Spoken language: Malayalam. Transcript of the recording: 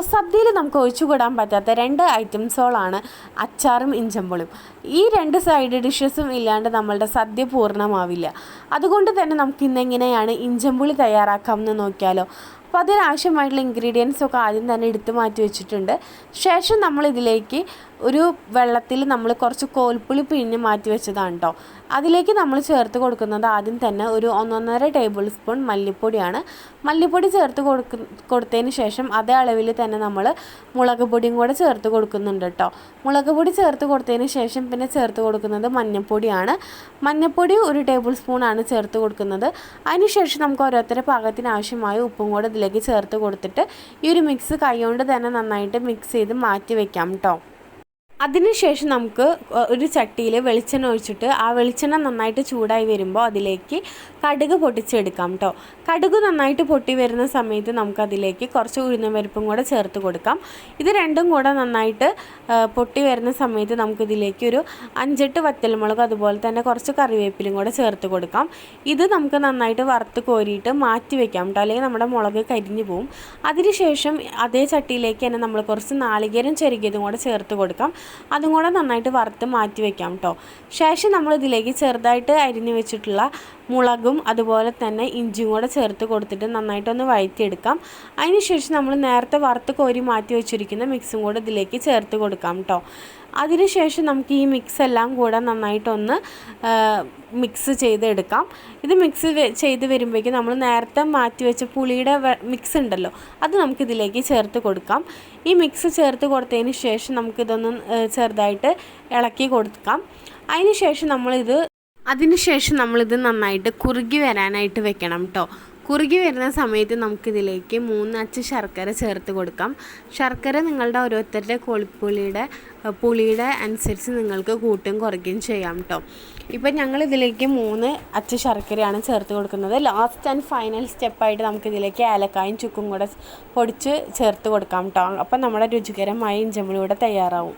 സദ്യയിൽ നമുക്ക് ഒഴിച്ചുകൂടാൻ പറ്റാത്ത രണ്ട് ഐറ്റംസുകളാണ് അച്ചാറും ഇഞ്ചമ്പുളിയും. ഈ രണ്ട് സൈഡ് ഡിഷസും ഇല്ലാണ്ട് നമ്മളുടെ സദ്യ പൂർണമാവില്ല. അതുകൊണ്ട് തന്നെ നമുക്ക് ഇന്നെങ്ങനെയാണ് ഇഞ്ചമ്പുളി തയ്യാറാക്കാമെന്ന് നോക്കിയാലോ? അപ്പോൾ അതിനാവശ്യമായിട്ടുള്ള ഇൻഗ്രീഡിയൻസ് ഒക്കെ ആദ്യം തന്നെ എടുത്ത് മാറ്റി വെച്ചിട്ടുണ്ട്. ശേഷം നമ്മൾ ഇതിലേക്ക് ഒരു വെള്ളത്തിൽ നമ്മൾ കുറച്ച് കോൽപ്പുളി പിഴിഞ്ഞ് മാറ്റി വെച്ചതാണ് കേട്ടോ അതിലേക്ക് നമ്മൾ ചേർത്ത് കൊടുക്കുന്നത് ആദ്യം തന്നെ ഒരു ഒന്നൊന്നര ടേബിൾ സ്പൂൺ മല്ലിപ്പൊടിയാണ്. മല്ലിപ്പൊടി ചേർത്ത് കൊടുക്ക കൊടുത്തതിന് ശേഷം അതേ അളവിൽ തന്നെ നമ്മൾ മുളക് പൊടിയും കൂടെ ചേർത്ത് കൊടുക്കുന്നുണ്ട് കേട്ടോ മുളക് പൊടി ചേർത്ത് കൊടുത്തതിന് ശേഷം പിന്നെ ചേർത്ത് കൊടുക്കുന്നത് മഞ്ഞൾപ്പൊടിയാണ് മഞ്ഞൾപ്പൊടി ഒരു ടേബിൾ സ്പൂണാണ് ചേർത്ത് കൊടുക്കുന്നത്. അതിനുശേഷം നമുക്ക് ഓരോരുത്തരുടെ പാകത്തിന് ആവശ്യമായ ഉപ്പും കൂടെ ഇതിലേക്ക് ചേർത്ത് കൊടുത്തിട്ട് ഈ ഒരു മിക്സ് കൈകൊണ്ട് തന്നെ നന്നായിട്ട് മിക്സ് ചെയ്ത് മാറ്റി വെക്കാം കേട്ടോ അതിനുശേഷം നമുക്ക് ഒരു ചട്ടിയിൽ വെളിച്ചെണ്ണ ഒഴിച്ചിട്ട് ആ വെളിച്ചെണ്ണ നന്നായിട്ട് ചൂടായി വരുമ്പോൾ അതിലേക്ക് കടുക് പൊട്ടിച്ചെടുക്കാം കേട്ടോ കടുക് നന്നായിട്ട് പൊട്ടി വരുന്ന സമയത്ത് നമുക്കതിലേക്ക് കുറച്ച് ഉഴുന്നപരിപ്പും കൂടെ ചേർത്ത് കൊടുക്കാം. ഇത് രണ്ടും കൂടെ നന്നായിട്ട് പൊട്ടി വരുന്ന സമയത്ത് നമുക്കിതിലേക്ക് ഒരു അഞ്ചെട്ട് വറ്റൽമുളക് അതുപോലെ തന്നെ കുറച്ച് കറിവേപ്പിലും കൂടെ ചേർത്ത് കൊടുക്കാം. ഇത് നമുക്ക് നന്നായിട്ട് വറുത്ത് കോരിയിട്ട് മാറ്റി വെക്കാം കേട്ടോ അല്ലെങ്കിൽ നമ്മുടെ മുളക് കരിഞ്ഞു പോവും. അതിനുശേഷം അതേ ചട്ടിയിലേക്ക് തന്നെ നമ്മൾ കുറച്ച് നാളികേരം ചെറുകിയതും കൂടെ ചേർത്ത് കൊടുക്കാം. അതും കൂടെ നന്നായിട്ട് വറുത്ത് മാറ്റി വെക്കാം കേട്ടോ ശേഷം നമ്മൾ ഇതിലേക്ക് ചെറുതായിട്ട് അരിഞ്ഞു വെച്ചിട്ടുള്ള മുളകും അതുപോലെ തന്നെ ഇഞ്ചിയും കൂടെ ചേർത്ത് കൊടുത്തിട്ട് നന്നായിട്ടൊന്ന് വഴറ്റിയെടുക്കാം. അതിനുശേഷം നമ്മൾ നേരത്തെ വറുത്ത് കോരി മാറ്റി വെച്ചിരിക്കുന്ന മിക്സും കൂടെ ഇതിലേക്ക് ചേർത്ത് കൊടുക്കാം കേട്ടോ അതിനുശേഷം നമുക്ക് ഈ മിക്സ് എല്ലാം കൂടെ നന്നായിട്ടൊന്ന് മിക്സ് ചെയ്തെടുക്കാം. ഇത് മിക്സ് ചെയ്ത് വരുമ്പോഴേക്കും നമ്മൾ നേരത്തെ മാറ്റി വെച്ച പുളിയുടെ മിക്സ് ഉണ്ടല്ലോ അത് നമുക്കിതിലേക്ക് ചേർത്ത് കൊടുക്കാം. ഈ മിക്സ് ചേർത്ത് കൊടുത്തതിന് ശേഷം നമുക്കിതൊന്ന് ചെറുതായിട്ട് ഇളക്കി കൊടുക്കാം. അതിന് ശേഷം നമ്മളിത് അതിനുശേഷം നമ്മളിത് നന്നായിട്ട് കുറുകി വരാനായിട്ട് വെക്കണം കേട്ടോ കുറുകി വരുന്ന സമയത്ത് നമുക്കിതിലേക്ക് മൂന്ന് അച്ച് ശർക്കര ചേർത്ത് കൊടുക്കാം. ശർക്കര നിങ്ങളുടെ ഓരോരുത്തരുടെ കോളിപ്പുളിയുടെ പുളിയുടെ അനുസരിച്ച് നിങ്ങൾക്ക് കൂട്ടും കുറയ്ക്കുകയും ചെയ്യാം കേട്ടോ ഇപ്പം ഞങ്ങൾ ഇതിലേക്ക് മൂന്ന് അച്ച് ശർക്കരയാണ് ചേർത്ത് കൊടുക്കുന്നത്. ലാസ്റ്റ് ആൻഡ് ഫൈനൽ സ്റ്റെപ്പായിട്ട് നമുക്കിതിലേക്ക് ഏലക്കായും ചുക്കും കൂടെ പൊടിച്ച് ചേർത്ത് കൊടുക്കാം കേട്ടോ അപ്പം നമ്മുടെ രുചികരമായ ഇഞ്ചമ്പുളി കൂടെ തയ്യാറാവും.